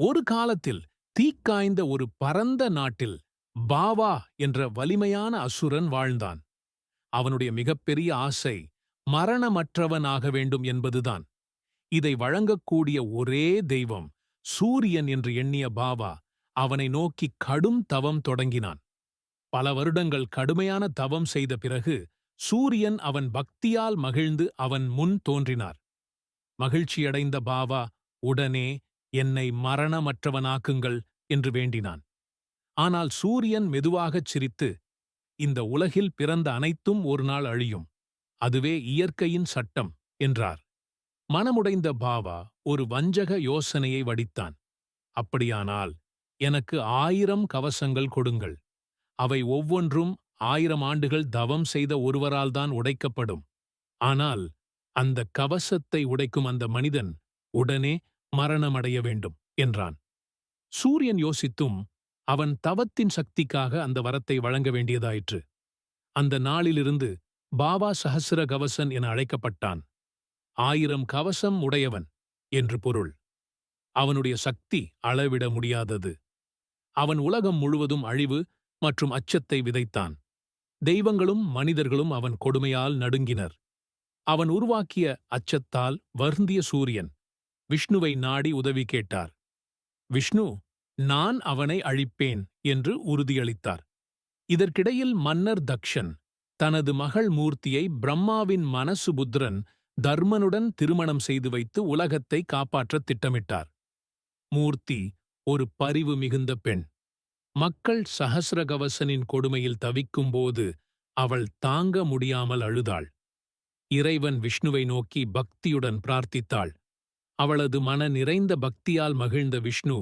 ஒரு காலத்தில் தீக்காய்ந்த ஒரு பரந்த நாட்டில் பாவா என்ற வலிமையான அசுரன் வாழ்ந்தான். அவனுடைய மிகப்பெரிய ஆசை மரணமற்றவனாக வேண்டும் என்பதுதான். இதை வழங்கக்கூடிய ஒரே தெய்வம் சூரியன் என்று எண்ணிய பாவா அவனை நோக்கி கடும் தவம் தொடங்கினான். பல வருடங்கள் கடுமையான தவம் செய்த பிறகு சூரியன் அவன் பக்தியால் மகிழ்ந்து அவன் முன் தோன்றினார். மகிழ்ச்சியடைந்த பாவா உடனே என்னை மரணமற்றவனாக்குங்கள் என்று வேண்டினான். ஆனால் சூரியன் மெதுவாகச் சிரித்து இந்த உலகில் பிறந்த அனைத்தும் ஒரு நாள் அழியும். அதுவே இயற்கையின் சட்டம் என்றார். மனமுடைந்த பாவா ஒரு வஞ்சக யோசனையை வடித்தான். அப்படியானால் எனக்கு ஆயிரம் கவசங்கள் கொடுங்கள். அவை ஒவ்வொன்றும் ஆயிரம் ஆண்டுகள் தவம் செய்த ஒருவரால்தான் உடைக்கப்படும். ஆனால் அந்த கவசத்தை உடைக்கும் அந்த மனிதன் உடனே மரணமடைய வேண்டும் என்றான். சூரியன் யோசித்தும் அவன் தவத்தின் சக்திக்காக அந்த வரத்தை வழங்க வேண்டியதாயிற்று. அந்த நாளிலிருந்து பாபா சஹசிர கவசன் என அழைக்கப்பட்டான். ஆயிரம் கவசம் உடையவன் என்று பொருள். அவனுடைய சக்தி அளவிட முடியாதது. அவன் உலகம் முழுவதும் அழிவு மற்றும் அச்சத்தை விதைத்தான். தெய்வங்களும் மனிதர்களும் அவன் கொடுமையால் நடுங்கினர். அவன் உருவாக்கிய அச்சத்தால் வருந்திய சூரியன் விஷ்ணுவை நாடி உதவி கேட்டார். விஷ்ணு நான் அவனை அழிப்பேன் என்று உறுதியளித்தார். இதற்கிடையில் மன்னர் தக்ஷன் தனது மகள் மூர்த்தியை பிரம்மாவின் மனசுபுத்திரன் தர்மனுடன் திருமணம் செய்து வைத்து உலகத்தை காப்பாற்றத் திட்டமிட்டார். மூர்த்தி ஒரு பரிவு மிகுந்த பெண். மக்கள் சஹசிரகவசனின் கொடுமையில் தவிக்கும்போது அவள் தாங்க முடியாமல் அழுதாள். இறைவன் விஷ்ணுவை நோக்கி பக்தியுடன் பிரார்த்தித்தாள். அவளது மன நிறைந்த பக்தியால் மகிழ்ந்த விஷ்ணு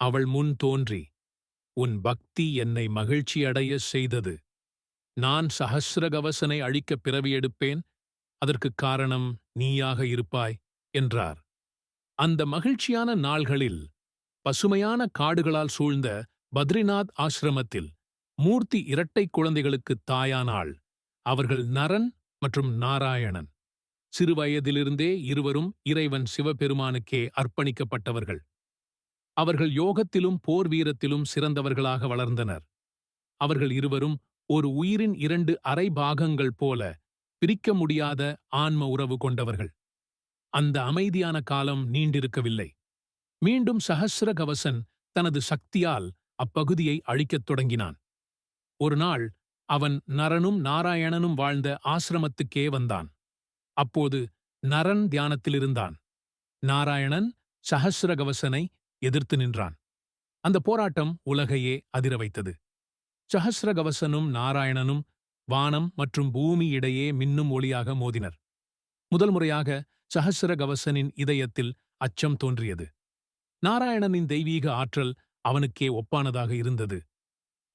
அவள் முன் தோன்றி உன் பக்தி என்னை மகிழ்ச்சியடைய செய்தது. நான் சஹசிரகவசனை அழிக்கப் பிறவியெடுப்பேன் அதற்குக் காரணம் நீயாக இருப்பாய் என்றார். அந்த மகிழ்ச்சியான நாள்களில் பசுமையான காடுகளால் சூழ்ந்த பத்ரிநாத் ஆசிரமத்தில் மூர்த்தி இரட்டை குழந்தைகளுக்குத் தாயானாள் அவர்கள் நரன் மற்றும் நாராயணன். சிறுவயதிலிருந்தே இருவரும் இறைவன் சிவபெருமானுக்கே அர்ப்பணிக்கப்பட்டவர்கள். அவர்கள் யோகத்திலும் போர் வீரத்திலும் சிறந்தவர்களாக வளர்ந்தனர். அவர்கள் இருவரும் ஒரு உயிரின் இரண்டு அரை பாகங்கள் போல பிரிக்க முடியாத ஆன்ம உறவு கொண்டவர்கள். அந்த அமைதியான காலம் நீண்டிருக்கவில்லை. மீண்டும் சஹசிர கவசன் தனது சக்தியால் அப்பகுதியை அழிக்கத் தொடங்கினான். ஒரு நாள் அவன் நரனும் நாராயணனும் வாழ்ந்த ஆசிரமத்துக்கே வந்தான். அப்போது நரன் தியானத்திலிருந்தான். நாராயணன் சஹசிரகவசனை எதிர்த்து நின்றான். அந்த போராட்டம் உலகையே அதிர வைத்தது. சஹசிரகவசனும் நாராயணனும் வானம் மற்றும் பூமி இடையே மின்னும் ஒளியாக மோதினர். முதல் முறையாக சஹசிரகவசனின் இதயத்தில் அச்சம் தோன்றியது. நாராயணனின் தெய்வீக ஆற்றல் அவனுக்கே ஒப்பானதாக இருந்தது.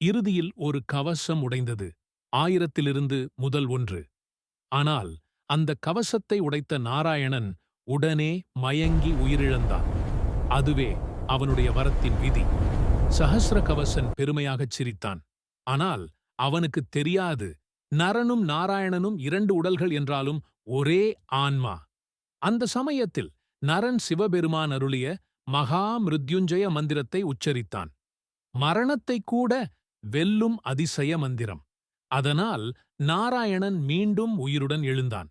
இறுதியில் ஒரு கவசம் உடைந்தது. ஆயிரத்திலிருந்து முதல் ஒன்று. ஆனால் அந்த கவசத்தை உடைத்த நாராயணன் உடனே மயங்கி உயிரிழந்தான். அதுவே அவனுடைய வரத்தின் விதி. சஹசிர கவசன் பெருமையாகச் சிரித்தான். ஆனால் அவனுக்குத் தெரியாது. நரனும் நாராயணனும் இரண்டு உடல்கள் என்றாலும் ஒரே ஆன்மா. அந்த சமயத்தில் நரன் சிவபெருமான் அருளிய மகா மிருத்யுஞ்சய மந்திரத்தை உச்சரித்தான். மரணத்தை கூட வெல்லும் அதிசய மந்திரம். அதனால் நாராயணன் மீண்டும் உயிருடன் எழுந்தான்.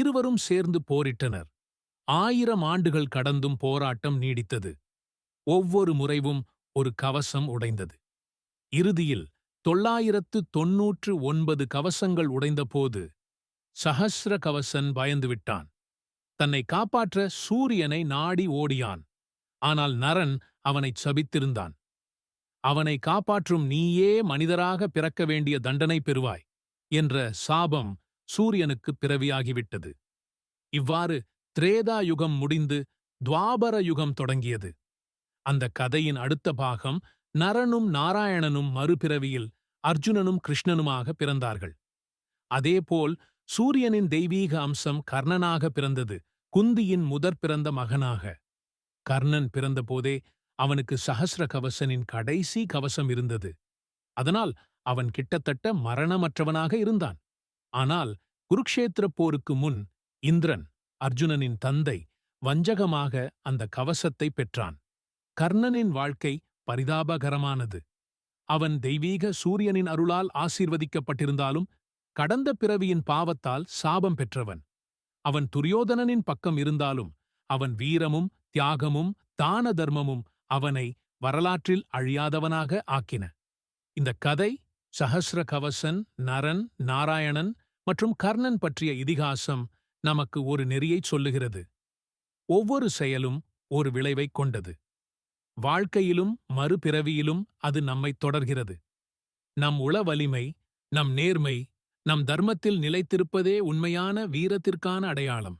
இருவரும் சேர்ந்து போரிட்டனர். ஆயிரம் ஆண்டுகள் கடந்தும் போராட்டம் நீடித்தது. ஒவ்வொரு முறைவும் ஒரு கவசம் உடைந்தது. இறுதியில் தொள்ளாயிரத்து தொன்னூற்று ஒன்பது கவசங்கள் உடைந்தபோது சஹஸ்ர கவசன் பயந்துவிட்டான் தன்னை காப்பாற்ற சூரியனை நாடி ஓடியான். ஆனால் நரன் அவனைச் சபித்திருந்தான். அவனை காப்பாற்றும் நீயே மனிதராக பிறக்க வேண்டிய தண்டனை பெறுவாய் என்ற சாபம் சூரியனுக்கு பிறவியாகிவிட்டது. இவ்வாறு திரேதா யுகம் முடிந்து துவாபர யுகம் தொடங்கியது. அந்த கதையின் அடுத்த பாகம் நரனும் நாராயணனும் மறுபிறவியில் அர்ஜுனனும் கிருஷ்ணனுமாக பிறந்தார்கள். அதேபோல் சூரியனின் தெய்வீக அம்சம் கர்ணனாக பிறந்தது குந்தியின் முதற் பிறந்த மகனாக. கர்ணன் பிறந்தபோதே அவனுக்கு சஹசிர கவசனின் கடைசி கவசம் இருந்தது. அதனால் அவன் கிட்டத்தட்ட மரணமற்றவனாக இருந்தான். ஆனால் குருக்ஷேத்திரப் போருக்கு முன் இந்திரன் அர்ஜுனனின் தந்தை வஞ்சகமாக அந்த கவசத்தை பெற்றான். கர்ணனின் வாழ்க்கை பரிதாபகரமானது. அவன் தெய்வீக சூரியனின் அருளால் ஆசீர்வதிக்கப்பட்டிருந்தாலும் கடந்த பிறவியின் பாவத்தால் சாபம் பெற்றவன். அவன் துரியோதனனின் பக்கம் இருந்தாலும் அவன் வீரமும் தியாகமும் தான தர்மமும் அவனை வரலாற்றில் அழியாதவனாக ஆக்கின. இந்த கதை சஹஸ்ர கவசன் நரன் நாராயணன் மற்றும் கர்ணன் பற்றிய இதிகாசம் நமக்கு ஒரு நெறியைச் சொல்லுகிறது. ஒவ்வொரு செயலும் ஒரு விளைவைக் கொண்டது. வாழ்க்கையிலும் மறுபிறவியிலும் அது நம்மைத் தொடர்கிறது. நம் உள வலிமை நம் நேர்மை நம் தர்மத்தில் நிலைத்திருப்பதே உண்மையான வீரத்திற்கான அடையாளம்.